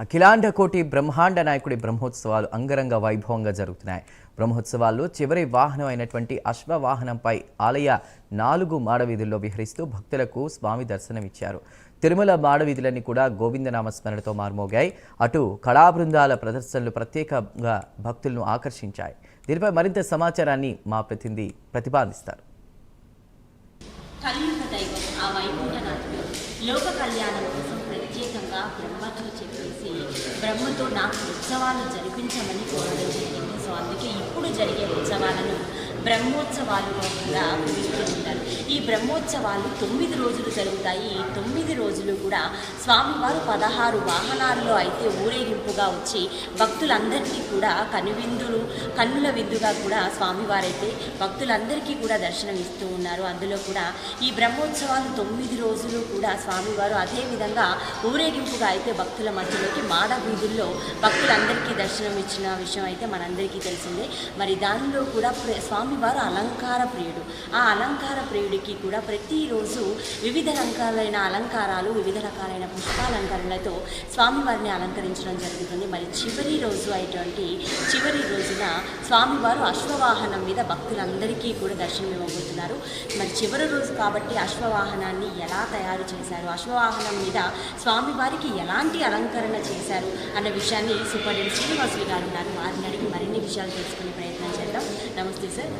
అఖిలాండ కోటి బ్రహ్మాండ నాయకుడి బ్రహ్మోత్సవాలు అంగరంగ వైభవంగా జరుగుతున్నాయి. బ్రహ్మోత్సవాల్లో చివరి వాహనం అయినటువంటి అశ్వవాహనంపై ఆలయ నాలుగు మాడవీధుల్లో విహరిస్తూ భక్తులకు స్వామి దర్శనమిచ్చారు. తిరుమల మాడవీధులన్నీ కూడా గోవిందనామ స్మరణతో మార్మోగాయి. అటు కళా బృందాల ప్రదర్శనలు ప్రత్యేకంగా భక్తులను ఆకర్షించాయి. దీనిపై మరింత సమాచారాన్ని మా ప్రతినిధి ప్రతిపాదిస్తారు. లోక కళ్యాణం కోసం బ్రహ్మతో చెప్పేసి బ్రహ్మతో నాకు ఉత్సవాలు జరిపించమని కోరడం జరిగింది. సో అందుకే ఇప్పుడు జరిగే ఉత్సవాలను బ్రహ్మోత్సవాలుగా కూడా పిలుస్తూ ఉంటారు ఈ బ్రహ్మోత్సవాలు తొమ్మిది రోజులు జరుగుతాయి. ఈ తొమ్మిది రోజులు కూడా స్వామివారు పదహారు వాహనాల్లో అయితే ఊరేగింపుగా వచ్చి భక్తులందరికీ కూడా కనువిందులు కన్నుల విందుగా కూడా స్వామివారైతే భక్తులందరికీ కూడా దర్శనం ఇస్తూ ఉన్నారు. అందులో కూడా ఈ బ్రహ్మోత్సవాలు తొమ్మిది రోజులు కూడా స్వామివారు అదేవిధంగా ఊరేగింపుగా అయితే భక్తుల మధ్యలోకి మాడ వీధుల్లో భక్తులందరికీ దర్శనం ఇచ్చిన విషయం అయితే మనందరికీ తెలిసిందే. మరి దానిలో కూడా స్వామి స్వామివారు అలంకార ప్రియుడు. ఆ అలంకార ప్రియుడికి కూడా ప్రతిరోజు వివిధ రకాలైన అలంకారాలు వివిధ రకాలైన పుష్పాలంకరణలతో స్వామివారిని అలంకరించడం జరుగుతుంది. మరి చివరి రోజు అయినటువంటి చివరి రోజున స్వామివారు అశ్వవాహనం మీద భక్తులందరికీ కూడా దర్శనం ఇవ్వబోతున్నారు. మరి చివరి రోజు కాబట్టి అశ్వవాహనాన్ని ఎలా తయారు చేశారు? అశ్వవాహనం మీద స్వామివారికి ఎలాంటి అలంకరణ చేశారు? అన్న విషయాన్ని సూపరింటెండెంట్ శ్రీనివాసులు గారు ఉన్నారు. వారిని అడిగి మరిన్ని విషయాలు తెలుసుకునే ప్రయత్నం చేద్దాం. నమస్తే సార్.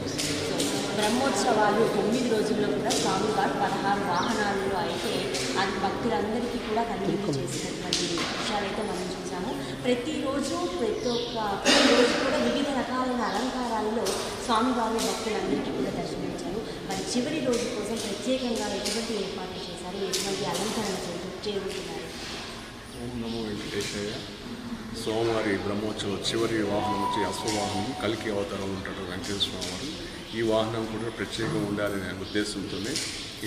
బ్రహ్మోత్సవాలు తొమ్మిది రోజుల్లో కూడా స్వామివారు పదహారు వాహనాలు అయితే అది భక్తులందరికీ కూడా కన్వీన్ చేసినటువంటి విషయాలైతే మనం చూసాము. ప్రతిరోజు ప్రతి ఒక్క ప్రతిరోజు కూడా వివిధ రకాలైన అలంకారాలలో స్వామివారు భక్తులందరికీ కూడా దర్శనించారు మరి చివరి రోజు కోసం ప్రత్యేకంగా ఎటువంటి ఏర్పాట్లు చేశారు? ఎటువంటి అలంకరణ చేస్తూ ఓం నమో వెంకటేశయ్య సోమవారి బ్రహ్మోత్సవ చివరి వాహనం వచ్చి అశ్వవాహనం కలికి అవతారం ఉంటాడు వెంకటేశ్వర వారు ఈ వాహనం కూడా ప్రత్యేకంగా ఉండాలనే ఉద్దేశంతోనే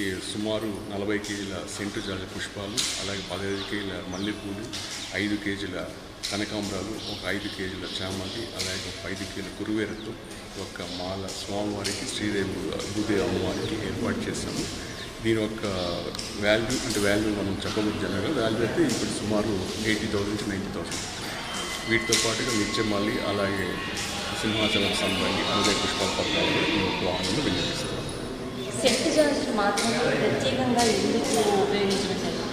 ఈ సుమారు నలభై కేజీల సెంటు జాజి పుష్పాలు అలాగే పదహైదు కేజీల మల్లెపూలు ఐదు కేజీల కనకాంబరాలు ఒక ఐదు కేజీల చామంతి అలాగే ఒక ఐదు కేజీల గురువేరతో ఒక మాల స్వామివారికి శ్రీదేవి భూదేవి అమ్మవారికి ఏర్పాటు చేశాము. దీని యొక్క వాల్యూ అంటే వాల్యూ మనం చెప్పబోతు జనరల్గా వాల్యూ అయితే ఇప్పుడు సుమారు eighty thousand to ninety thousand. వీటితో పాటుగా నిత్యమల్లి అలాగే సింహాచలం సంబంధి అలాగే పుష్ప పత్రాలు ఈ వాహనంలో వినియోగిస్తాం సెట్ జాజులు మాత్రమే ప్రత్యేకంగా ఎందుకు ఉపయోగించడం జరుగుతుంది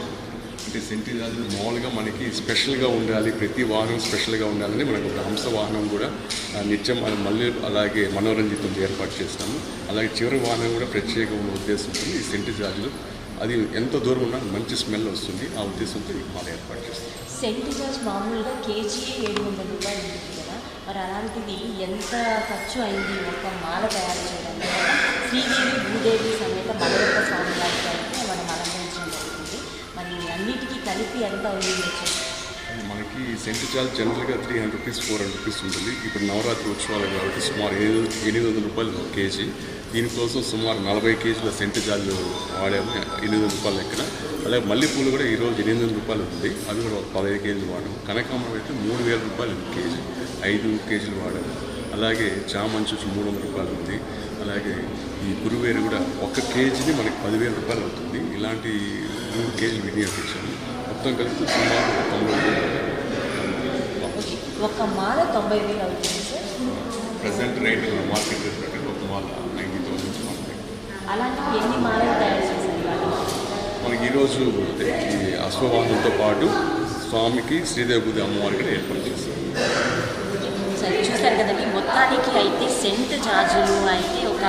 అంటే సెంటి రాజులు మామూలుగా మనకి స్పెషల్గా ఉండాలి ప్రతి వాహనం స్పెషల్గా ఉండాలని మనకు ఒక హంస వాహనం కూడా నిత్యం మళ్ళీ అలాగే మనోరంజితం ఏర్పాటు చేస్తాము. అలాగే చివరి వాహనం కూడా ప్రత్యేక ఉన్న ఉద్దేశంతో ఈ సెంటి జాజులు అది ఎంత దూరం ఉన్నా మంచి స్మెల్ వస్తుంది. ఆ ఉద్దేశంతో ఈ మాల ఏర్పాటు చేస్తాం సెంట్ జార్జ్ మామూలుగా కేజీ ఏడు వందల రూపాయలు ఉంటుంది కదా. మరి అలాంటిది ఎంత ఖర్చు అయింది ఒక మాల తయారు చేయడానికి? శ్రీదేవి భూదేవి సమేత మలయప్ప స్వామి వారి అయితే మనం అలంకరించడం జరుగుతుంది. మరి అన్నిటికీ కలిపి ఎంత అవుతుంది మనకి సెంటు చార్జ్ జనరల్గా three hundred rupees four hundred rupees ఉంటుంది. ఇప్పుడు నవరాత్రి ఉత్సవాలు కాబట్టి సుమారు ఎనిమిది ఎనిమిది వందల రూపాయలు ఒక కేజీ. దీనికోసం సుమారు నలభై కేజీల సెంటు జాలు వాడాము. ఎనిమిది వందల రూపాయలు లెక్కన. అలాగే మల్లెపూలు కూడా ఈరోజు ఎనిమిది వందల రూపాయలు ఉంది. అది కూడా ఒక పదహైదు కేజీలు వాడాము. కనకాంబరం అయితే మూడు వేల రూపాయలు కేజీ. ఐదు కేజీలు వాడాము. అలాగే చామంచి వచ్చి మూడు వందల రూపాయలు ఉంది. అలాగే ఈ గురువేరు కూడా ఒక కేజీని మనకి పదివేల రూపాయలు అవుతుంది. ఇలాంటి మూడు కేజీలు వినియోగించాము. మొత్తం కలిపి సుమారు తొంభై ఒక మాల తొంభై వేలు అవుతుంది sir. Present rate market rate ఒక మాల నైంటీ థౌసండ్ మార్కెట్ అలాంటివి ఎన్ని మాలలు తయారు చేశారు? మనకి ఈరోజు అశ్వవాహనంతో పాటు స్వామికి శ్రీదేవి అమ్మవారికి ఏర్పాటు చేస్తాం సరే చూస్తారు కదండి మొత్తానికి అయితే సెంట్ జాజులు అయితే ఒక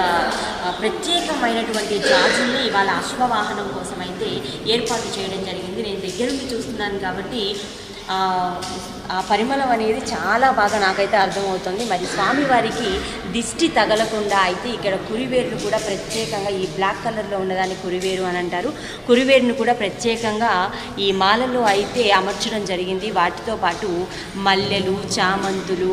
ప్రత్యేకమైనటువంటి జాజుల్ని ఇవాళ అశ్వవాహనం కోసం అయితే ఏర్పాటు చేయడం జరిగింది. నేను దగ్గర నుండి చూస్తున్నాను కాబట్టి ఆ, పరిమళం అనేది చాలా బాగా నాకైతే అర్థమవుతుంది. మరి స్వామివారికి దిష్టి తగలకుండా అయితే ఇక్కడ కురివేరును కూడా ప్రత్యేకంగా ఈ బ్లాక్ కలర్లో ఉన్నదాన్ని కురివేరు అని అంటారు. కురివేరును కూడా ప్రత్యేకంగా ఈ మాలలో అయితే అమర్చడం జరిగింది. వాటితో పాటు మల్లెలు చామంతులు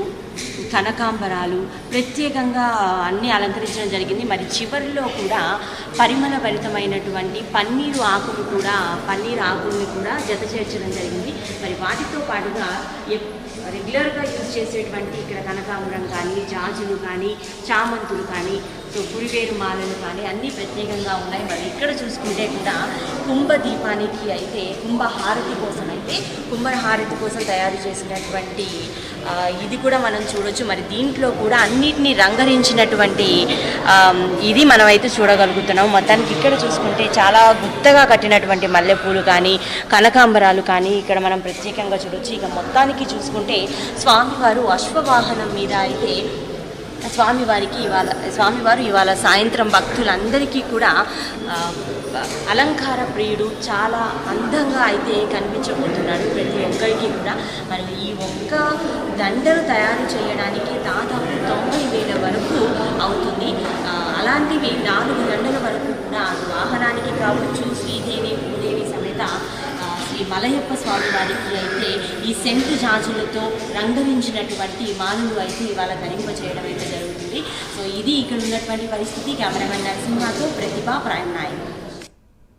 కనకాంబరాలు ప్రత్యేకంగా అన్నీ అలంకరించడం జరిగింది. మరి చివరిలో కూడా పరిమళ భరితమైనటువంటి పన్నీరు ఆకులు కూడా పన్నీరు ఆకుల్ని కూడా జత చేర్చడం జరిగింది. మరి వాటితో పాటుగా రెగ్యులర్గా యూజ్ చేసేటువంటి ఇక్కడ కనకాంబరం కానీ జాజులు కానీ చామంతులు కానీ సో మాలలు కానీ అన్నీ ప్రత్యేకంగా ఉన్నాయి. మరి ఇక్కడ చూసుకుంటే కూడా కుంభ దీపానికి అయితే కుంభ హారతి కోసం అయితే కుంభ హారతి కోసం తయారు చేసినటువంటి ఇది కూడా మనం చూడొచ్చు. మరి దీంట్లో కూడా అన్నిటినీ రంగరించినటువంటి ఇది మనమైతే చూడగలుగుతున్నాం. మొత్తానికి ఇక్కడ చూసుకుంటే చాలా గుత్తగా కట్టినటువంటి మల్లెపూలు కానీ కనకాంబరాలు కానీ ఇక్కడ మనం ప్రత్యేకంగా చూడొచ్చు. ఇక మొత్తానికి చూసుకుంటే స్వామివారు అశ్వవాహనం మీద అయితే స్వామివారికి ఇవాళ స్వామివారు ఇవాళ సాయంత్రం భక్తులందరికీ కూడా అలంకార ప్రియుడు చాలా అందంగా అయితే కనిపించబోతున్నాడు. ప్రతి ఒక్కరికి కూడా. మరి ఈ ఒక్క దండలు తయారు చేయడానికి దాదాపు తొంభై వేల వరకు అవుతుంది ఆ, అలాంటివి నాలుగు దండల వరకు కూడా వాహనానికి కావచ్చు శ్రీదేవి భూదేవి సమేత ఆ, శ్రీ మలయప్ప స్వామి వారికి అయితే ఈ సెంటు జాజులతో రంగరించినటువంటి మాలలు అయితే ఇవాళ ధరింప చేయడం అయితే జరుగుతుంది. సో ఇది ఇక్కడ ఉన్నటువంటి పరిస్థితి. కెమెరామెన్ నరసింహతో ప్రతిభ ప్రైమ్ నాయక్